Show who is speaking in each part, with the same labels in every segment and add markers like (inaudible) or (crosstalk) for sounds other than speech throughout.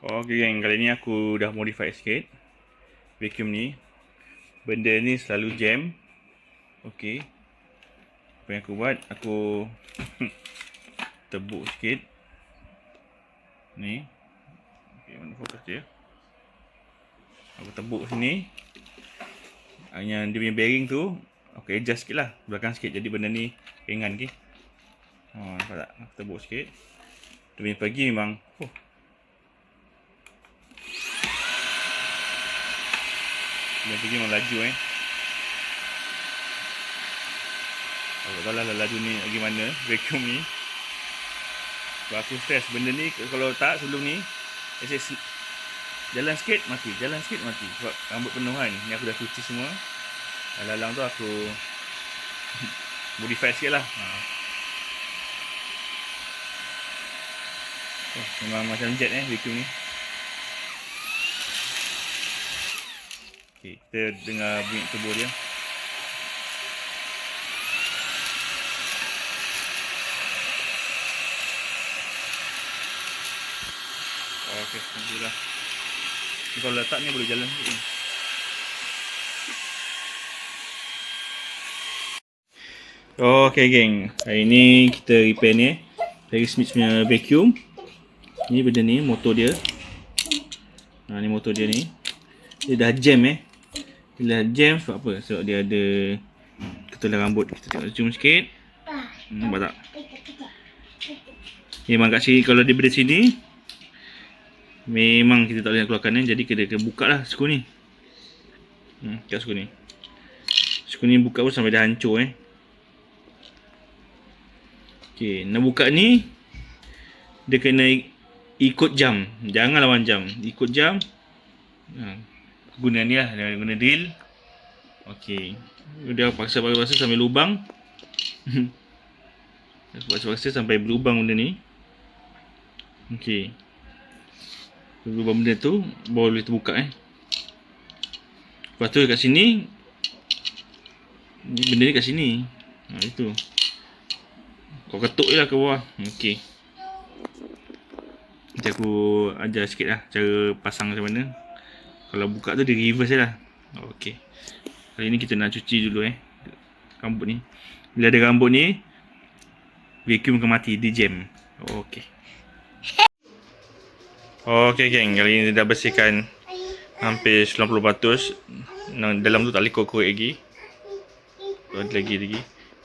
Speaker 1: Oh, okay geng, kali ni aku dah modify sikit. Vacuum ni. Benda ni selalu jam. Okay Apa yang aku buat, aku (laughs) Tebuk sikit. Ni. Okay, mana fokus dia? Aku tebuk sini. Yang dia punya bearing tu Aku adjust sikit lah, belakang sikit. Jadi benda ni ringan ke Oh, nampak tak? Aku tebuk sikit. Dia punya pergi memang oh, Dia pergi memang laju eh. Aku tak tahu lah laju ni bagaimana vacuum ni. Sebab aku stress benda ni kalau tak sebelum ni saya jalan sikit mati, jalan sikit mati. Sebab rambut penuh kan. Ni aku dah cuci semua. Lalang tu aku (laughs) modify sikit lah. Ha. Oh, memang macam jet eh vacuum ni. Okay, kita dengar bunyi tubuh dia. Okey, alhamdulillah. Ni kalau letak ni boleh jalan sikit. Okey geng, hari ni kita repair ni eh. Perry Smith punya vacuum. Ni benda ni motor dia. Ha ni motor dia ni. Dia dah jam eh. Dah jam sebab apa? Sebab dia ada ketulan rambut. Kita tengok zoom sikit. Hmm, nampak tak? Memang kat sini kalau dia berada sini Memang kita tak boleh nak keluarkan ni Jadi kita kena buka lah skru ni hmm, Kat skru ni Skru ni buka pun sampai dah hancur eh Okay, nak buka ni Dia kena ikut jam Jangan lawan jam Ikut jam ha, Guna ni lah Guna drill. Okay Dia paksa-paksa sampai lubang. (laughs) Paksa-paksa sampai berlubang benda ni. Okay Lubang benda tu boleh terbuka eh. Lepas tu kat sini ni Benda ni kat sini. Ha itu. Kau ketuk je lah ke bawah. Okay Nanti aku ajar sikit lah Cara pasang macam mana Kalau buka tu dia reverse lah. Okay Kali ni kita nak cuci dulu eh. Rambut ni. Bila ada rambut ni Vacuum akan mati Dia jam. Okay Okay geng, kali ni dah bersihkan hampir 90% dalam tu tak boleh korek lagi. Ada lagi lagi.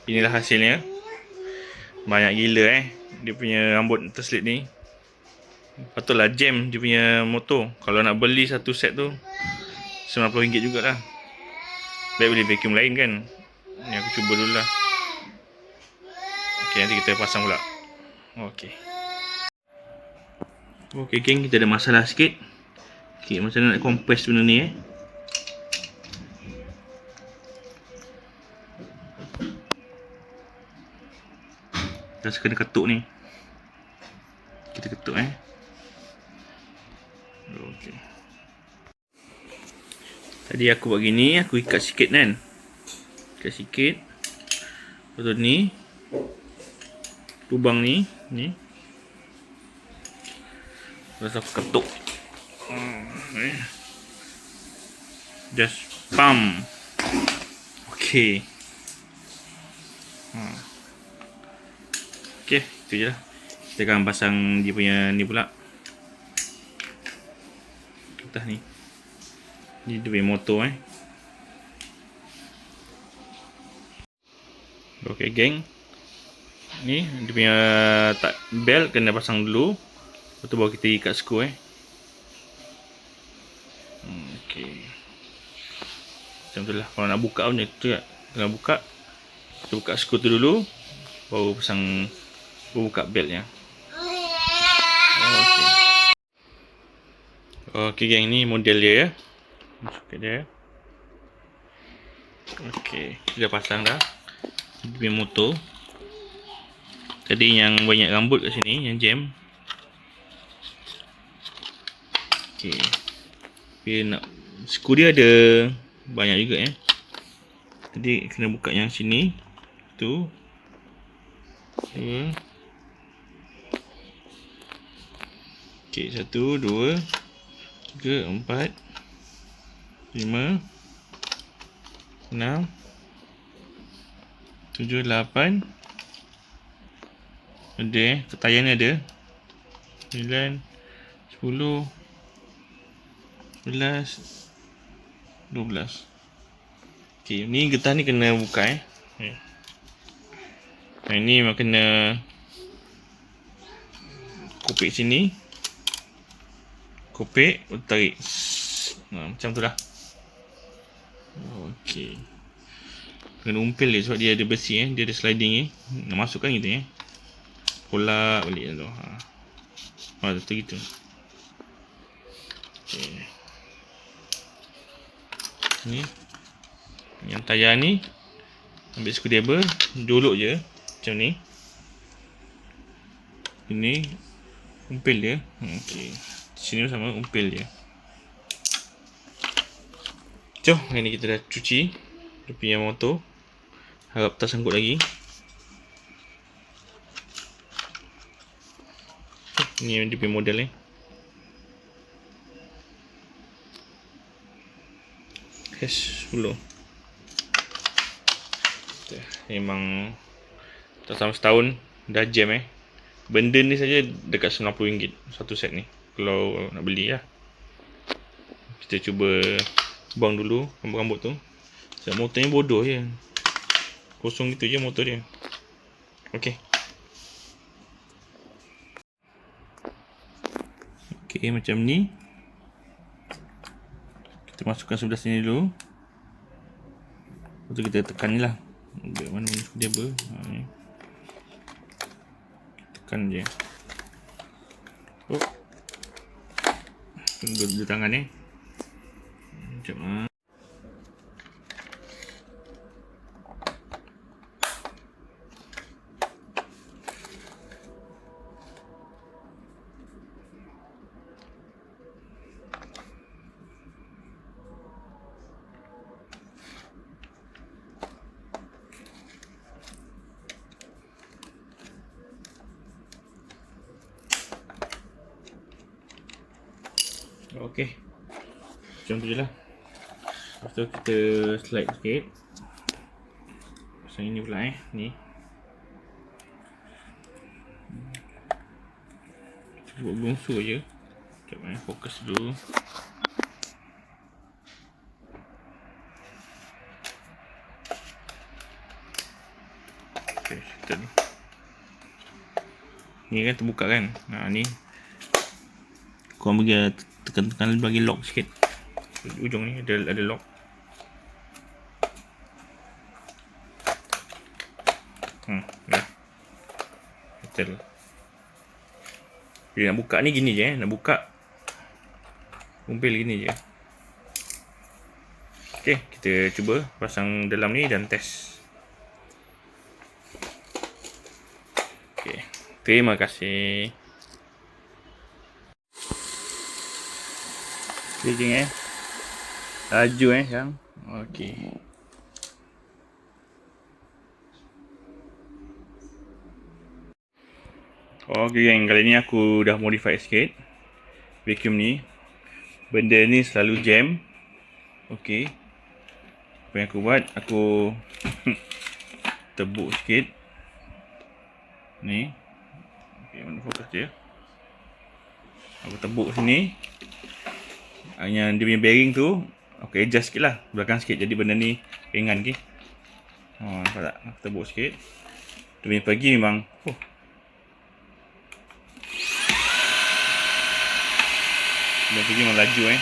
Speaker 1: Inilah hasilnya. Banyak gila eh. Dia punya rambut terslip ni patutlah jam dia punya motor kalau nak beli satu set tu RM90 jugalah baik beli vacuum lain kan ni aku cuba dulu lah ok nanti kita pasang pula ok Okey geng, kita ada masalah sikit. Okey, macam mana nak compress benda ni eh? Dah kena ketuk ni. Kita ketuk eh. Okey. Tadi aku buat gini, aku ikat sikit kan. Ikat sikit. Lepas ni lubang ni, ni Terus aku ketuk. Hmm, eh. Just pump. Okay. Hmm. Okay, itu je lah. Kita akan pasang dia punya ni pula. Atas ni. Ni dia punya motor eh. Okay, geng. Ni dia punya tak belt kena pasang dulu. Lepas tu baru kita ikat skru eh. Hmm, okay. Macam tu lah. Kalau nak buka pun tu kan. Tengah buka. Kita buka skru tu dulu. Baru pasang. Baru buka beltnya. Oh, okay. Okay geng ni model dia ya. Masuk dia. Okay. Kita pasang dah. Dia motor. Tadi yang banyak rambut kat sini. Yang jam. Okey. Dia nak skru dia ada banyak juga ya. Jadi kena buka yang sini. Tu. Okay. Okey, satu, dua, tiga, empat, lima, enam, tujuh, lapan. Ada eh, ketayan ada. Sembilan, sepuluh, sebelas, dua belas. Okey, ni getah ni kena buka eh. Okay. Yang ni memang kena kupik sini. Kupik, tarik. Ha, macam tu dah. Okey. Kena umpil dia sebab dia ada besi eh. Dia ada sliding eh. Nak masukkan gitu eh. Pulak balik tu. Ha. Ha, tu gitu. Okey. Ni. Yang tayar ni ambil screwdriver, jolok je macam ni. Ini umpil dia. Okey. Sini sama umpil dia. Jom, hari ni kita dah cuci dia punya motor. Harap tak sangkut lagi. Ni dia punya model ni. S10. Memang tak sampai setahun dah jam eh. Benda ni saja dekat RM90 satu set ni. Kalau nak beli lah. Kita cuba buang dulu rambut-rambut tu. Sebab motor ni bodoh je. Kosong gitu je motor dia. Okey. Okey macam ni. Kita masukkan sebelah sini dulu. Lepas tu kita tekan ni lah. Ambil mana dia ber. Ha, ni. Tekan je. Oh. Tunggu dulu tangan ni. Macam mana. Okey. Macam tu je lah. Lepas tu kita slide sikit. Pasal ini pula eh. Ni. Buat bungsu je. Sekejap eh. Fokus dulu. Okay, kita ni. Ni kan terbuka kan. Ha, ni. Kau bagi tekan-tekan bagi lock sikit ujung ni ada ada lock hmm ya betul dia nak buka ni gini je eh nak buka umpil gini je Okey, kita cuba pasang dalam ni dan test. Okey. Terima kasih. Okey, eh. Laju eh sekarang. Okey. Okey geng, kali ni aku dah modify sikit vacuum ni. Benda ni selalu jam. Okey. Apa yang aku buat, aku (laughs) tebuk sikit. Ni. Okey, mana fokus dia? Aku tebuk sini. Yang dia punya bearing tu Okay, adjust sikit lah. Belakang sikit Jadi benda ni ringan ke Oh, nampak tak? Aku tebuk sikit. Dia punya pergi memang oh. Dia pergi memang laju eh.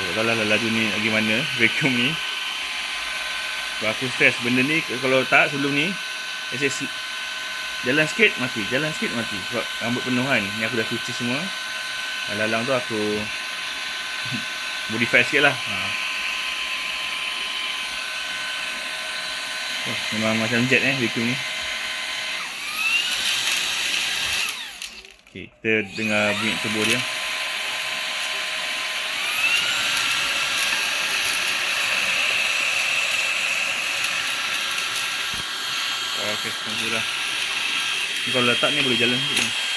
Speaker 1: Oh, tak lah laju ni lagi mana Vacuum ni. Sebab aku stress benda ni Kalau tak sebelum ni Jalan sikit mati Jalan sikit mati. Sebab rambut penuh kan. Ni aku dah cuci semua. Lalang tu aku (laughs) Modify sikit lah. Ha. oh, Memang macam jet eh vacuum ni. Okay kita dengar bunyi turbo dia. Okay, tunggu lah. Kalau letak ni boleh jalan sikit.